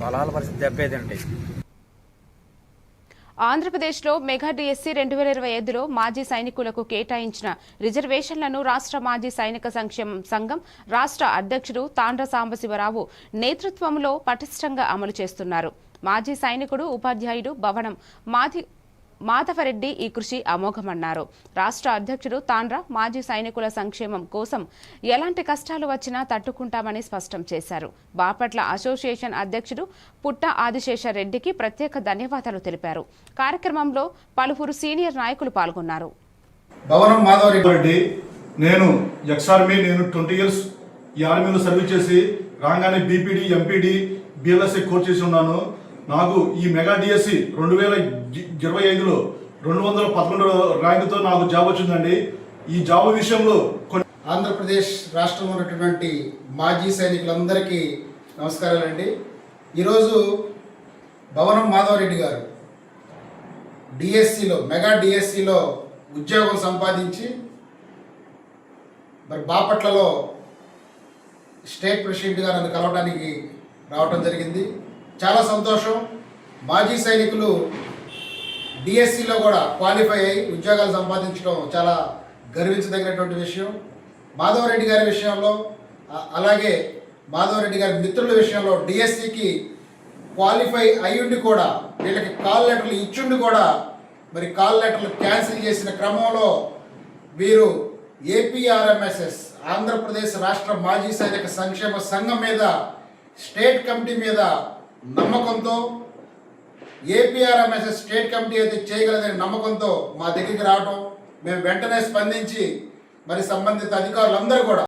పొలాల పరిస్థితి దెబ్బేదండి ఆంధ్రప్రదేశ్లో మెగా డిఎస్సీ రెండు వేల ఇరవై ఐదులో మాజీ సైనికులకు కేటాయించిన రిజర్వేషన్లను రాష్ట్ర మాజీ సైనిక సంక్షేమ సంఘం రాష్ట్ర అధ్యక్షుడు తాండ్ర సాంబశివరావు నేతృత్వంలో పటిష్టంగా అమలు చేస్తున్నారు. మాజీ సైనికుడు ఉపాధ్యాయుడు భవనం మాజీ మాధవరెడ్డి ఈ కృషి అమోఘమన్నారు. రాష్ట్ర అధ్యక్షుడు తాండ్ర మాజీ సైనికుల సంక్షేమం కోసం ఎలాంటి కష్టాలు వచ్చినా తట్టుకుంటామని స్పష్టం చేశారు. బాపట్ల అసోసియేషన్ అధ్యక్షుడు పుట్ట ఆదిశేషరెడ్డికి ప్రత్యేక ధన్యవాదాలు తెలిపారు. కార్యక్రమంలో పలువురు సీనియర్ నాయకులు పాల్గొన్నారు. భవనం మాధవరెడ్డి నేను ఎక్స్ ఆర్మీ నేను ట్వంటీ ఇయర్స్ ఈ ఆర్మీలో సర్వీస్ చేసి రాగానే బీపీడీ ఎంపీడీ బిఎల్ఎస్ఐ కోర్స్ చేసి ఉన్నాను. నాకు ఈ మెగా డిఎస్సి రెండు వేల ఇరవై ఐదులో రెండు వందల పదకొండు ర్యాంకుతో నాకు జాబ్ వచ్చిందండి. ఈ జాబ్ విషయంలో కొన్ని ఆంధ్రప్రదేశ్ రాష్ట్రంలో ఉన్నటువంటి మాజీ సైనికులందరికీ నమస్కారాలండి. ఈరోజు భవనం మాధవరెడ్డి గారు డిఎస్సిలో మెగా డిఎస్సిలో ఉద్యోగం సంపాదించి మరి బాపట్లలో స్టేట్ ప్రెసిడెంట్ గారు కలవడానికి రావటం జరిగింది. చాలా సంతోషం. మాజీ సైనికులు డిఎస్సిలో కూడా క్వాలిఫై అయ్యి ఉద్యోగాలు సంపాదించడం చాలా గర్వించదగినటువంటి విషయం. మాధవరెడ్డి గారి విషయంలో అలాగే మాధవరెడ్డి గారి మిత్రుల విషయంలో డిఎస్సికి క్వాలిఫై అయ్యుండి కూడా వీళ్ళకి కాల్ లెటర్లు ఇచ్చుండి కూడా మరి కాల్ లెటర్లు క్యాన్సిల్ చేసిన క్రమంలో వీరు ఏపీఆర్ఎంఎస్ఎస్ ఆంధ్రప్రదేశ్ రాష్ట్ర మాజీ సైనిక సంక్షేమ సంఘం మీద స్టేట్ కమిటీ మీద నమ్మకంతో ఏపీఆర్ఎంఎస్ఎస్ స్టేట్ కమిటీ అయితే చేయగలదని నమ్మకంతో మా దగ్గరికి రావటం మేము వెంటనే స్పందించి మరి సంబంధిత అధికారులందరూ కూడా